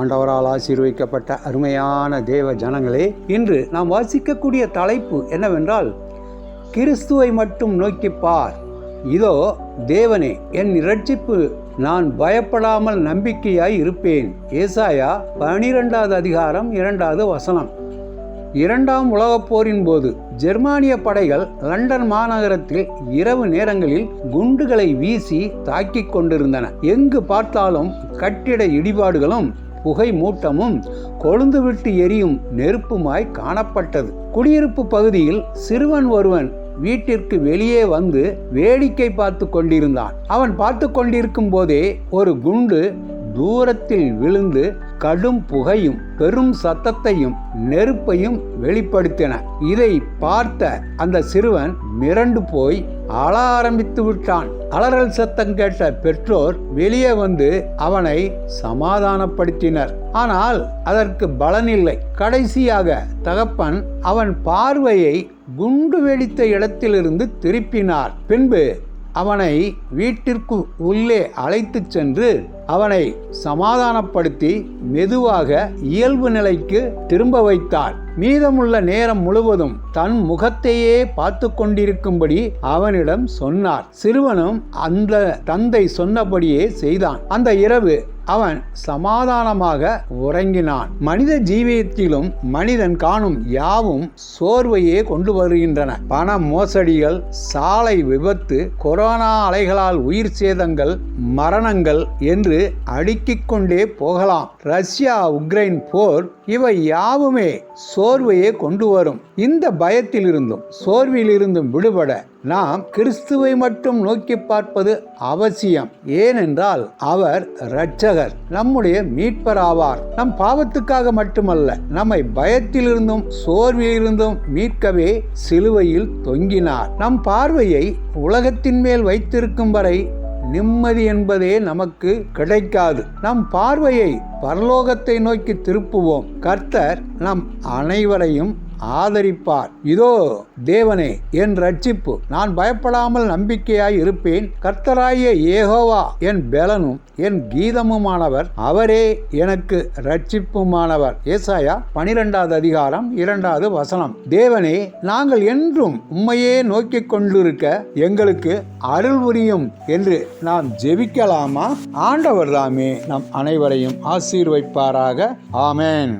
ஆண்டவரால் ஆசீர்வதிக்கப்பட்ட அருமையான தேவ ஜனங்களே இன்று நாம் வாசிக்கக்கூடிய தலைப்பு என்னவென்றால் கிறிஸ்துவை மட்டும் நோக்கி பார். இதோ தேவனே என் இரட்சிப்பு நான் பயப்படாமல் நம்பிக்கையாய் இருப்பேன். ஏசாயா பனிரெண்டாவது அதிகாரம் இரண்டாவது வசனம். இரண்டாம் உலகப் போரின் போது ஜெர்மானிய படைகள் லண்டன் மாநகரத்தில் இரவு நேரங்களில் குண்டுகளை வீசி தாக்கிக் கொண்டிருந்தன. எங்கு பார்த்தாலும் கட்டிட இடிபாடுகளும் புகை மூட்டமும் கொழுந்துவிட்டு எரியும் நெருப்புமாய் காணப்பட்டது. குடியிருப்பு பகுதியில் சிறுவன் ஒருவன் வீட்டிற்கு வெளியே வந்து வேடிக்கை பார்த்து கொண்டிருந்தான். அவன் பார்த்து கொண்டிருக்கும் போதே ஒரு குண்டு தூரத்தில் விழுந்து கடும் புகையும் பெரும் சத்தத்தையும் நெருப்பையும் வெளிப்படுத்தின. இதை பார்த்த அந்த சிறுவன் மிரண்டு போய் அழ ஆரம்பித்து விட்டான். அலறல் சத்தம் கேட்ட பெற்றோர் வெளியே வந்து அவனை சமாதானப்படுத்தினர். ஆனால் அதற்கு பலனில்லை. கடைசியாக தகப்பன் அவன் பார்வையை குண்டு வெடித்த இடத்திலிருந்து திருப்பினார். பின்பு அவனை வீட்டிற்கு உள்ளே அழைத்துச் சென்று அவனை சமாதானப்படுத்தி மெதுவாக இயல்பு நிலைக்கு திரும்ப வைத்தார் மீதமுள்ள நேரம் முழுவதும் தன் முகத்தையே பார்த்து கொண்டிருக்கும்படி அவனிடம் சொன்னார். சிறுவனும் அந்த தந்தை சொன்னபடியே செய்தான். அந்த இரவு அவன் சமாதானமாக உறங்கினான். மனித ஜீவியத்திலும் மனிதன் காணும் யாவும் சோர்வையே கொண்டு வருகின்றன. பண மோசடிகள் சாலை விபத்து கொரோனா அலைகளால் உயிர் சேதங்கள் மரணங்கள் என்று அடுக்கிக் கொண்டே போகலாம். ரஷ்யா உக்ரைன் போர் இவை யாவுமே சோர்வையே கொண்டு வரும். இந்த பயத்திலிருந்தும் சோர்விலிருந்தும் விடுபட நாம் கிறிஸ்துவை மட்டும் நோக்கி பார்ப்பது அவசியம். ஏனென்றால் அவர் இரட்சகர் நம்முடைய மீட்பர் ஆவார். நம் பாவத்துக்காக மட்டுமல்ல நம்மை பயத்திலிருந்தும் சோர்விலிருந்தும் மீட்கவே சிலுவையில் தொங்கினார். நம் பார்வையை உலகத்தின் மேல் வைத்திருக்கும் வரை நிம்மதி என்பதே நமக்கு கிடைக்காது. நம் பார்வையை பரலோகத்தை நோக்கி திருப்புவோம். கர்த்தர் நம் அனைவரையும் ஆதரிப்பார். இதோ தேவனே என் ரட்சிப்பு நான் பயப்படாமல் நம்பிக்கையாய் இருப்பேன். கர்த்தராய ஏகோவா என் பெலனும் என் கீதமுமானவர் அவரே எனக்கு ரட்சிப்புமானவர் ஏசாயா பனிரெண்டாவது அதிகாரம் இரண்டாவது வசனம். தேவனே நாங்கள் என்றும் உம்மையே நோக்கி கொண்டிருக்க எங்களுக்கு அருள் புரியும் என்று நாம் ஜெபிக்கலாமா? ஆண்டவர் தாமே நம் அனைவரையும் ஆசீர்வைப்பாராக. ஆமேன்.